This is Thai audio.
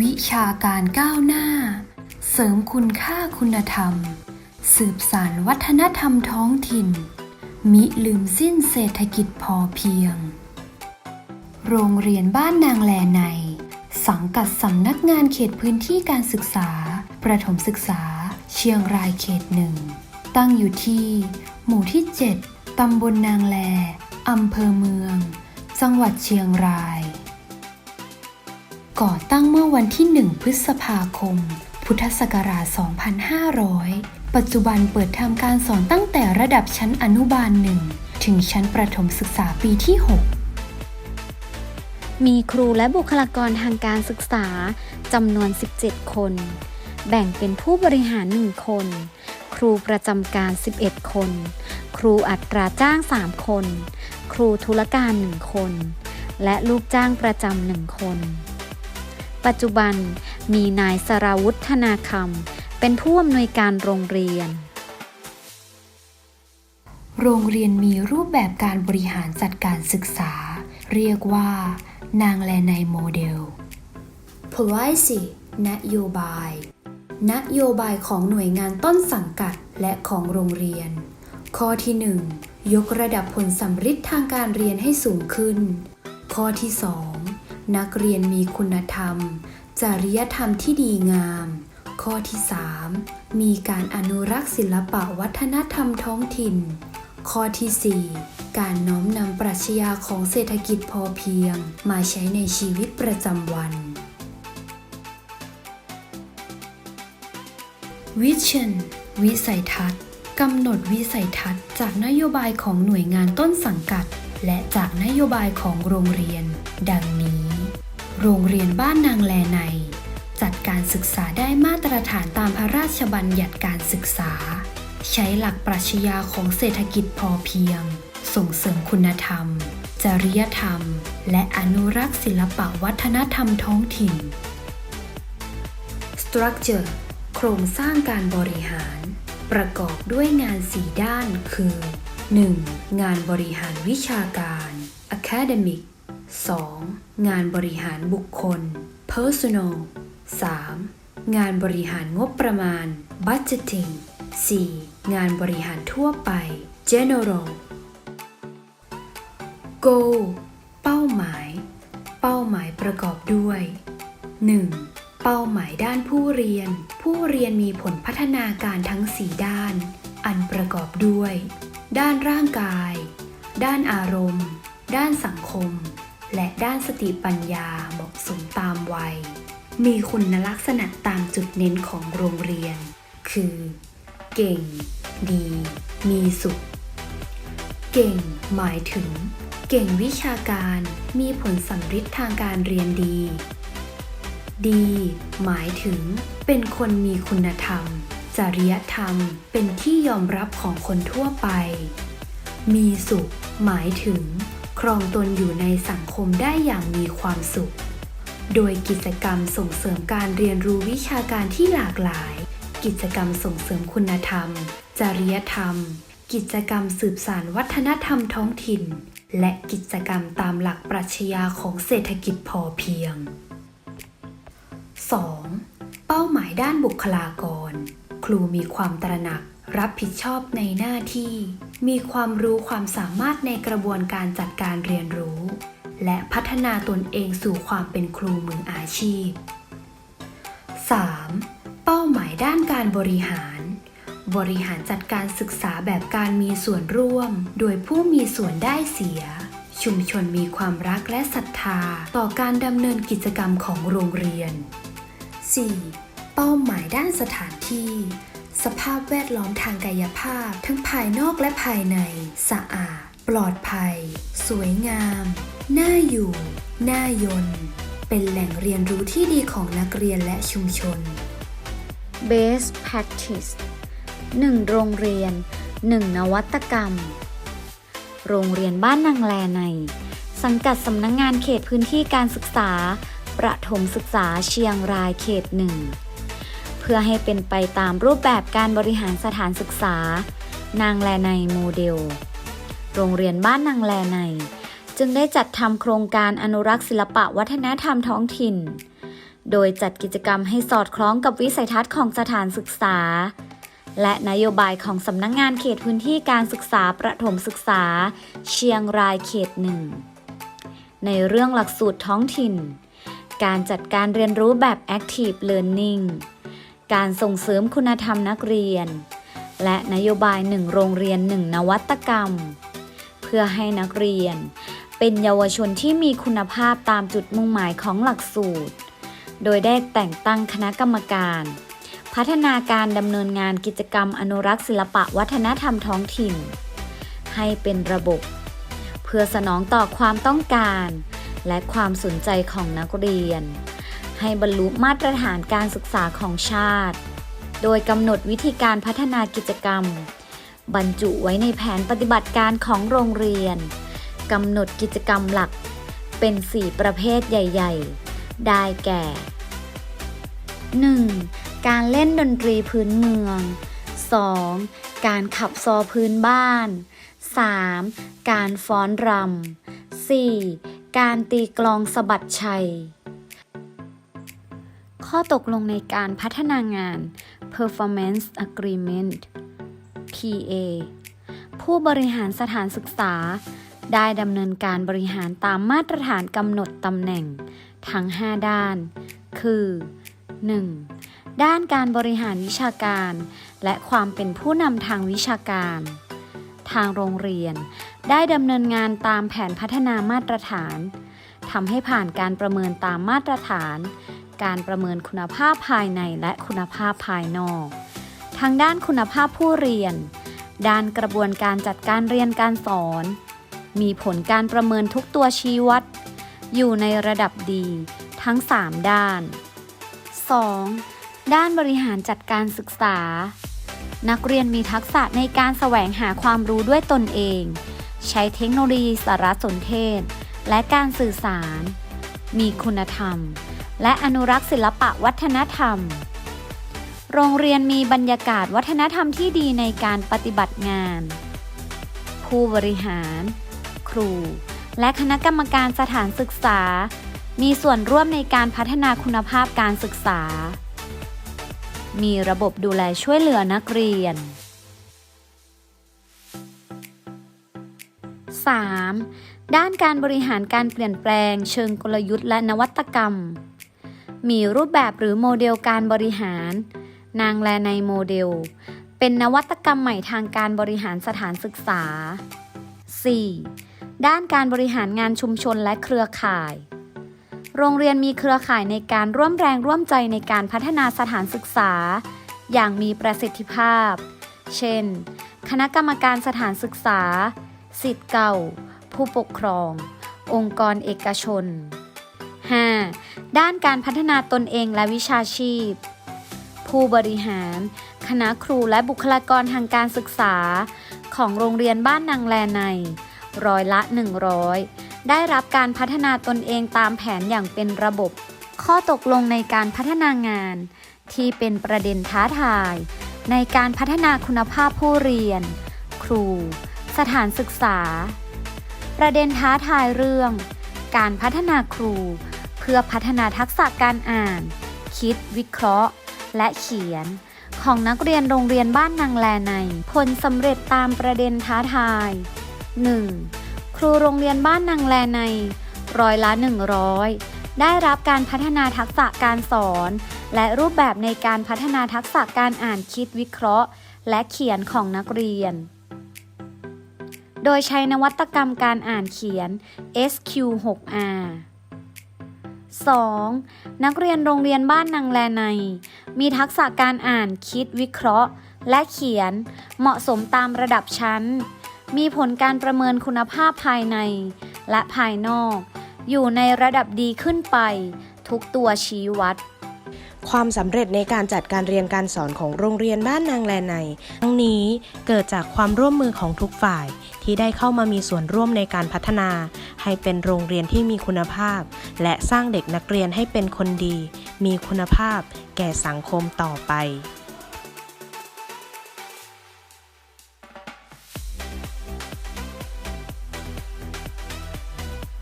วิชาการก้าวหน้า เสริมคุณค่าคุณธรรม สืบสานวัฒนธรรมท้องถิ่น มิลืมสิ้นเศรษฐกิจพอเพียง โรงเรียนบ้านนางแลใน สังกัดสำนักงานเขตพื้นที่การศึกษา ประถมศึกษา เชียงรายเขตหนึ่ง ตั้งอยู่ที่ หมู่ที่ 7ตำบลนางแลอำเภอเมือง จังหวัดเชียงราย ก่อตั้งเมื่อวันที่ 1 พฤษภาคม พุทธศักราช 2500 ปัจจุบันเปิดทำการสอนตั้งแต่ระดับชั้นอนุบาลหนึ่งถึงชั้นประถมศึกษาปีที่ 6 มีครูและบุคลากรทางการศึกษาจำนวน 17 คน แบ่งเป็นผู้บริหาร 1 คน ครูประจำการ 11 คน ครูอัตราจ้าง 3 คน ครูธุรการ 1 คน และลูกจ้างประจำหนึ่งคน ปัจจุบันมีนายสราวุฒนาคำเป็นผู้อำนวยการโรงเรียน โรงเรียนมีรูปแบบการบริหารจัดการศึกษา เรียกว่า นางแลในโมเดล Policy นโยบาย นโยบายของหน่วยงานต้นสังกัดและของโรงเรียน ข้อที่ 1 ยกระดับผลสัมฤทธิ์ทางการเรียนให้สูงขึ้น ข้อที่ 2 นักเรียนมีคุณธรรม จริยธรรมที่ดีงาม ข้อที่ 3 มีการอนุรักษ์ศิลปะวัฒนธรรมท้องถิ่น ข้อที่ 4 การน้อมนำปรัชญาของเศรษฐกิจพอเพียง มาใช้ในชีวิตประจำวัน Vision วิสัยทัศน์กำหนดวิสัยทัศน์จากนโยบายของหน่วยงานต้นสังกัด และจากนโยบายของโรงเรียน ดังนี้ โรงเรียนบ้านนางแลใน จัดการศึกษาได้มาตรฐานตามพระราชบัญญัติการศึกษา ใช้หลักปรัชญาของเศรษฐกิจพอเพียง ส่งเสริมคุณธรรม จริยธรรม และอนุรักษ์ศิลปวัฒนธรรมท้องถิ่น Structure โครงสร้างการบริหาร ประกอบด้วยงาน4ด้านคือ 1. งานบริหารวิชาการ Academic 2. งานบริหารบุคคล Personal 3. งานบริหารงบประมาณ Budgeting 4. งานบริหารทั่วไป General Goal เป้าหมาย เป้าหมายประกอบด้วย 1. เป้าหมายด้านผู้เรียน ผู้เรียนมีผลพัฒนาการทั้ง 4 ด้าน อันประกอบด้วย ด้านร่างกาย ด้านอารมณ์ ด้านสังคม และด้านสติปัญญาเหมาะสมตามวัย มีคุณลักษณะตามจุดเน้นของโรงเรียน คือ เก่ง ดี มีสุข เก่ง หมายถึง เก่งวิชาการ มีผลสัมฤทธิ์ทางการเรียนดี ดี หมายถึง เป็นคนมีคุณธรรม จริยธรรม เป็นที่ยอมรับของคนทั่วไป มีสุข หมายถึง ครองตนอยู่ในสังคมได้อย่างมีความสุข โดยกิจกรรมส่งเสริมการเรียนรู้วิชาการที่หลากหลาย กิจกรรมส่งเสริมคุณธรรม จริยธรรม กิจกรรมสืบสานวัฒนธรรมท้องถิ่น และกิจกรรมตามหลักปรัชญาของเศรษฐกิจพอเพียง 2. เป้าหมายด้านบุคลากร ครูมีความตระหนัก รับผิดชอบในหน้าที่ มีความรู้ความสามารถในกระบวนการจัดการเรียนรู้ และพัฒนาตนเองสู่ความเป็นครูมืออาชีพ 3. เป้าหมายด้านการบริหาร บริหารจัดการศึกษาแบบการมีส่วนร่วม โดยผู้มีส่วนได้เสีย ชุมชนมีความรักและศรัทธาต่อการดำเนินกิจกรรมของโรงเรียน 4. เป้าหมายด้านสถานที่ สภาพแวดล้อมทางกายภาพ ทั้งภายนอกและภายใน สะอาด ปลอดภัย สวยงาม น่าอยู่ น่ายน เป็นแหล่งเรียนรู้ที่ดีของนักเรียนและชุมชน Best Practice 1. โรงเรียน 1. นวัตกรรม โรงเรียนบ้านนางแลใน สังกัดสำนักงงานเขตพื้นที่การศึกษา ประถมศึกษาเชียงรายเขตหนึ่ง เพื่อให้เป็นไปตามรูปแบบการบริหารสถานศึกษา นางแลในโมเดล โรงเรียนบ้านนางแลใน จึงได้จัดทำโครงการอนุรักษ์ศิลปะวัฒนธรรมท้องถิ่น โดยจัดกิจกรรมให้สอดคล้องกับวิสัยทัศน์ของสถานศึกษา และนโยบายของสำนักงงานเขตพื้นที่การศึกษาประถมศึกษา เชียงรายเขตหนึ่งในเรื่องหลักสูตรท้องถิ่น การจัดการเรียนรู้แบบ Active Learning การส่งเสริมคุณธรรมนักเรียน และนโยบายหนึ่งโรงเรียนหนึ่งนวัตกรรม เพื่อให้นักเรียน เป็นเยาวชนที่มีคุณภาพตามจุดมุ่งหมายของหลักสูตร โดยได้แต่งตั้งคณะกรรมการ พัฒนาการดำเนินงานกิจกรรมอนุรักษ์ศิลปะวัฒนธรรมท้องถิ่น ให้เป็นระบบ เพื่อสนองต่อความต้องการ และความสนใจของนักเรียน ให้บรรลุมาตรฐานการศึกษาของชาติ โดยกำหนดวิธีการพัฒนากิจกรรม บรรจุไว้ในแผนปฏิบัติการของโรงเรียนกำหนดกิจกรรมหลักเป็น 4 ประเภทใหญ่ ๆ ได้แก่ 1. การเล่นดนตรีพื้นเมือง 2. การขับซอพื้นบ้าน 3. การฟ้อนรำ 4. การตีกลองสะบัดชัย ข้อตกลงในการพัฒนางาน Performance Agreement PA ผู้บริหารสถานศึกษา ได้ดำเนินการบริหารตามมาตรฐานกำหนดตำแหน่ง ทั้ง 5 ด้าน คือ 1. ด้านการบริหารวิชาการ และความเป็นผู้นำทางวิชาการ ทางโรงเรียน ได้ดำเนินงานตามแผนพัฒนามาตรฐานทำให้ผ่านการประเมินตามมาตรฐาน การประเมินคุณภาพภายในและคุณภาพภายนอก ทางด้านคุณภาพผู้เรียน ด้านกระบวนการจัดการเรียนการสอน มีผลการประเมินทุกตัวชี้วัด อยู่ในระดับดีทั้ง 3 ด้าน 2. ด้านบริหารจัดการศึกษา นักเรียนมีทักษะในการแสวงหาความรู้ด้วยตนเอง ใช้เทคโนโลยีสารสนเทศ และการสื่อสาร มีคุณธรรม และอนุรักษ์ศิลปะวัฒนธรรม โรงเรียนมีบรรยากาศวัฒนธรรมที่ดีในการปฏิบัติงาน ผู้บริหาร ครู และคณะกรรมการสถานศึกษา มีส่วนร่วมในการพัฒนาคุณภาพการศึกษา มีระบบดูแลช่วยเหลือนักเรียน 3. ด้านการบริหารการเปลี่ยนแปลงเชิงกลยุทธ์และนวัตกรรม มีรูปแบบหรือโมเดลการบริหาร นางแลในโมเดล เป็นนวัตกรรมใหม่ทางการบริหารสถานศึกษา 4. ด้านการบริหารงานชุมชนและเครือข่าย โรงเรียนมีเครือข่ายในการร่วมแรงร่วมใจในการพัฒนาสถานศึกษา อย่างมีประสิทธิภาพ เช่น คณะกรรมการสถานศึกษา สิทธิ์เก่า ผู้ปกครอง องค์กรเอกชน 5. ด้านการพัฒนาตนเองและวิชาชีพ ผู้บริหาร คณะครูและบุคลากรทางการศึกษา ของโรงเรียนบ้านนางแลใน ร้อยละ 100 ได้รับการพัฒนาตนเองตามแผนอย่างเป็นระบบ ข้อตกลงในการพัฒนางาน ที่เป็นประเด็นท้าทาย ในการพัฒนาคุณภาพผู้เรียน ครู สถานศึกษา ประเด็นท้าทายเรื่อง การพัฒนาครู เพื่อพัฒนาทักษะการอ่าน คิดวิเคราะห์ และเขียน ของนักเรียนโรงเรียนบ้านนางแลใน ผลสำเร็จตามประเด็นท้าทาย 1. ครูโรงเรียนบ้านนางแลใน ร้อยละ 100 ได้รับการพัฒนาทักษะการสอน และรูปแบบในการพัฒนาทักษะการอ่านคิดวิเคราะห์ และเขียนของนักเรียนโดยใช้นวัตกรรมการอ่านเขียน SQ6R 2. นักเรียนโรงเรียนบ้านนางแลใน มีทักษะการอ่านคิดวิเคราะห์ และเขียน เหมาะสมตามระดับชั้น มีผลการประเมินคุณภาพภายใน และภายนอก อยู่ในระดับดีขึ้นไป ทุกตัวชี้วัด ความสำเร็จในการจัดการเรียนการสอนของโรงเรียนบ้านนางแลในทั้งนี้เกิดจากความร่วมมือของทุกฝ่าย ที่ได้เข้ามามีส่วนร่วมในการพัฒนา ให้เป็นโรงเรียนที่มีคุณภาพ และสร้างเด็กนักเรียนให้เป็นคนดี มีคุณภาพ แก่สังคมต่อไป